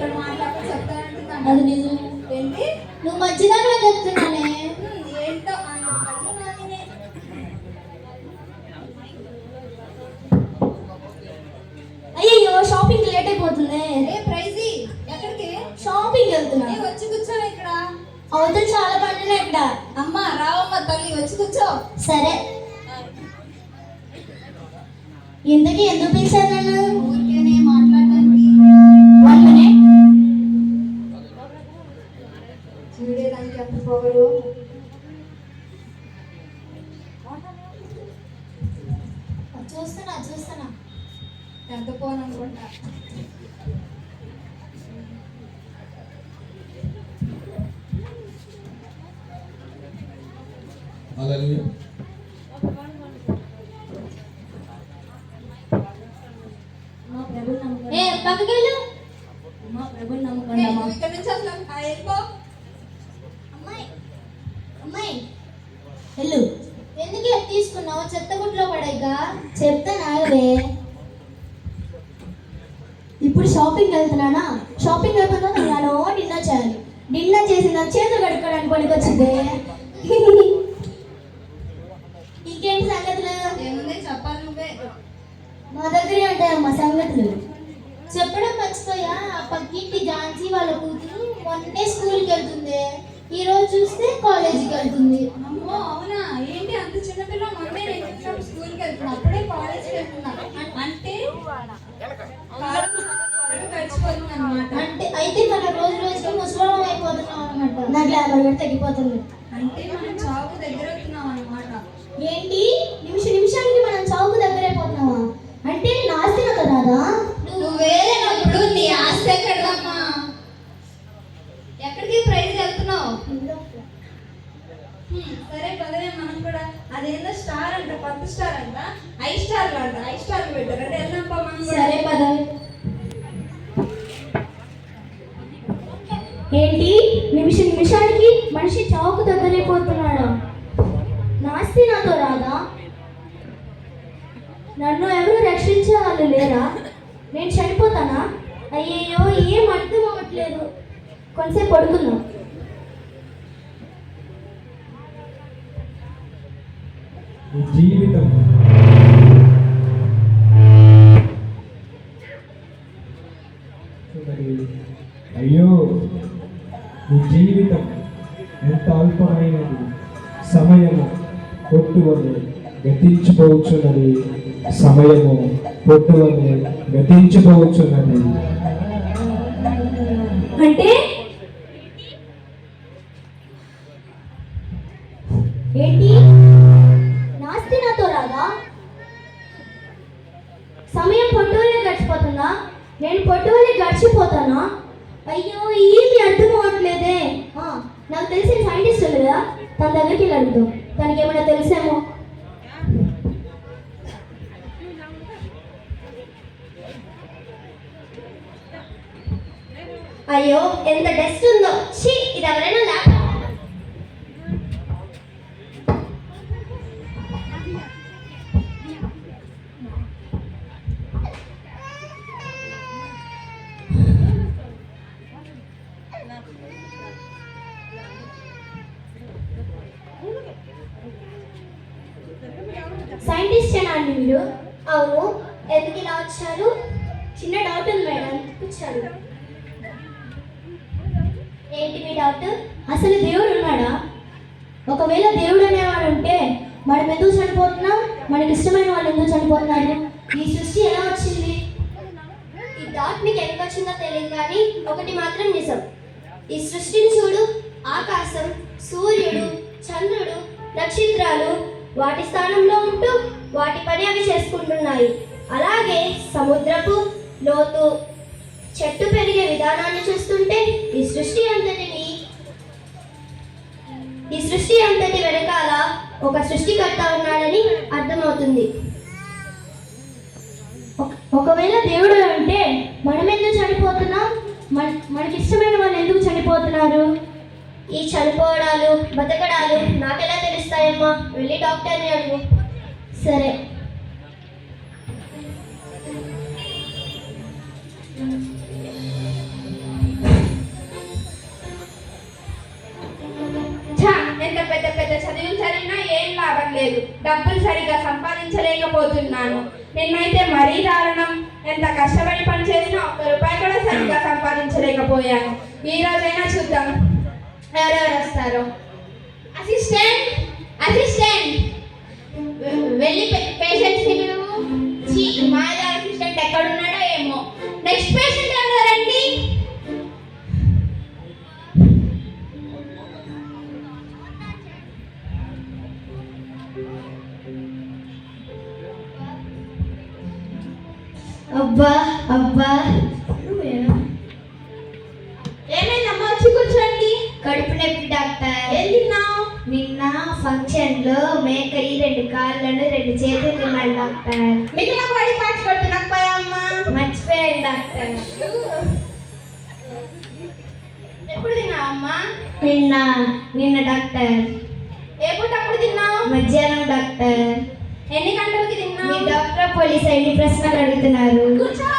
ఇక్కడ మాట్లాడుతూ చెప్తానంటున్నాను అది నిజం ఏంటి నువ్వు మంచిదాకా చెప్తున్నానే ఏంటో. అయ్యో షాపింగ్ లేట్ అయిపోతుంది. ఏ ప్రైజీ ఎక్కడికి? షాపింగ్ వెళ్తున్నా. ఏ వచ్చి కూర్చో ఇక్కడ. అవతల చాలా పండుగ ఇక్కడ అమ్మ రావమ్మ తల్లి వచ్చి కూర్చో. సరే. ఇంతకీ ఎందుకు పిలిచారు నన్ను? పొగరు చూస్తున్నా చూస్తున్నా. అనుకుంటా హల్లెలూయా మా ప్రభు నమ్ముకోండి ఏ పక్కకెళ్ళు. మా ప్రభు ఏ, నమ్ముకోండి అమ్మా. నువ్వు ఇక్కడ నుంచి వెళ్ళిపో. అమ్మాయి అమ్మాయి. వెళ్ళు. ఎందుకు తీసుకున్నావు? చెత్త గుట్లో పడేగా చెప్తా నాగవే ఇప్పుడు షాపింగ్ వెళ్తున్నానా? షాపింగ్ అయిపోయినా నేను డిన్నర్ చేయాలి. డిన్నర్ చేసిన తర్వాత చేతులు కడుక్కోవడానికి పనికొచ్చింది. ఇంకేంటి సంగతులు? ఏముంది? చెప్పాలి నువ్వే. మా దగ్గరే ఉంటాయమ్మా సంగతులు. చెప్పడం మర్చిపోయా? ఆ పక్కింటి ఝాన్సీ వాళ్ళ కూతురు మొన్నే స్కూల్కి వెళ్తుంది. ఈ రోజు చూస్తే కాలేజీకి వెళ్తుంది. అమ్మో అవునా? ఏంటి అంత చిన్నపిల్ల మొన్నే నేను చూసినప్పుడు స్కూల్కి వెళ్తున్నా. అప్పుడే కాలేజ్కి వెళ్తున్నా. అంటే అంటే అయితే మన రోజు రోజుకి ముసలం అయిపోతున్నాం అనమాట నా గ్లామర్ కూడా తగ్గిపోతుంది. అంటే మనం చావుకు దగ్గర అవుతున్నాం అనమాట ఏంటి? నిమిష నిమిషానికి మనం చావుకు దగ్గర అయిపోతున్నావా అంటే నాస్తి కదా రాదా నువ్వు వేరేనప్పుడు నీ ఆస్తి ఎక్కడదమ్మా ఎక్కడికి ప్రైజ్ వెళ్తున్నావు హ్మ్, సరే పదవే మనం కూడా అదేందో స్టార్ అంట కొత్త స్టార్ అంట. ఐ స్టార్ అంట ఐ స్టార్ పెట్టారు. అంటే వెళ్దాంపా మనం కూడా? సరే పద. ఏంటి? నిమిష నిమిషానికి మనిషి చావుకు దగ్గరైపోతున్నాడా నాస్తి నాతో రాదా? నన్ను ఎవరు రక్షించే వాళ్ళు లేరా? నేను చనిపోతానా? అయ్యయ్యో ఏం అర్థం అవ్వట్లేదు. కొంతసేపు పడుకుందాం. నీ జీవితం అయ్యో నీ జీవితం ఎంత అల్పమైనది. సమయము కొట్టువని గతించిపోవచ్చున్నది సమయము కొట్టువని గతించిపోవచ్చున్నది అంటే? ఏంటి? నేను పొట్టువలే గడిచిపోతానా? అయ్యో ఏమి అర్థం అవ్వట్లేదే. నాకు తెలిసిన సైంటిస్ట్ ఉంది కదా తన దగ్గరికి వెళ్ళి అడుగుతాం తనకి ఏమైనా తెలిసేమో. అయ్యో ఎంత డస్ట్ ఉందో. ఛీ ఇది ఎవరైనా ల్యాప్టాప్ సైంటిస్ట్ అండి మీరు. అవును. ఎందుకు ఇలా వచ్చారు? చిన్న డౌట్ ఉంది మేడం. వచ్చారు? ఏంటి మీ డౌట్ అసలు దేవుడు ఉన్నాడా? ఒకవేళ దేవుడు అనేవాడు ఉంటే మనం ఎందుకు చనిపోతున్నాం? మనకి ఇష్టమైన వాళ్ళు ఎందుకు చనిపోతున్నారు? ఈ సృష్టి ఎలా వచ్చింది? ఈ డాట్ మీకు ఎంత వచ్చిందో తెలియదు కానీ ఒకటి మాత్రం నిజం. ఈ సృష్టిని చూడు. ఆకాశం సూర్యుడు చంద్రుడు నక్షత్రాలు వాటి స్థానంలో ఉంటూ వాటి పని అవి చేసుకుంటున్నాయి. అలాగే సముద్రపు లోతు చెట్టు పెరిగే విధానాన్ని చూస్తుంటే ఈ సృష్టి అంతటిని ఈ సృష్టి అంతటి వెనకాల ఒక సృష్టికర్త ఉన్నాడని అర్థమవుతుంది. ఒకవేళ దేవుడు అంటే మనం ఎందుకు చనిపోతున్నాం? మన మనకి ఇష్టమైన వాళ్ళు ఎందుకు చనిపోతున్నారు? ఈ చనిపోవడాలు బతకడాలు నాకెలా తెలుస్తాయమ్మా? వెళ్ళి డాక్టర్ని అడుగు. సరే. ఎంత పెద్ద పెద్ద చదువులు చదివినా ఏం లాభం లేదు. డబ్బులు సరిగా సంపాదించలేకపోతున్నాను. నిన్నైతే మరీ దారుణం. ఎంత కష్టపడి పని చేసినా ఒక్క రూపాయి కూడా సరిగ్గా సంపాదించలేకపోయాను. ఈ రోజైనా చూద్దాం. ఎవరెవరు వస్తారు? అసిస్టెంట్ అసిస్టెంట్ వెళ్ళి పేషెంట్స్ని పిలువు ఎక్కడ ఉన్నాడో ఏమో. నెక్స్ట్ పేషెంట్ ఎవరండి అబ్బా అబ్బా. నొప్పి డాక్టర్. తిన్నావు? నిన్న ఫంక్షన్లో మేక ఈ రెండు కాళ్ళను రెండు చేతులు తిన్నాడు డాక్టర్. మిగిలిన బాడీ పార్ట్స్ కొడుతున్నపోయామ్మా మర్చిపోయాడు డాక్టర్. ఎప్పుడు తిన్నావమ్మా నిన్న నిన్న డాక్టర్. ఏ పూట అప్పుడు తిన్నావు? మధ్యాహ్నం డాక్టర్. ఎన్ని గంటలకి మీ తిన్నావు డాక్టర్ పోలీస్ ఎన్ని ప్రశ్నలు అడుగుతున్నారు. కూర్చో.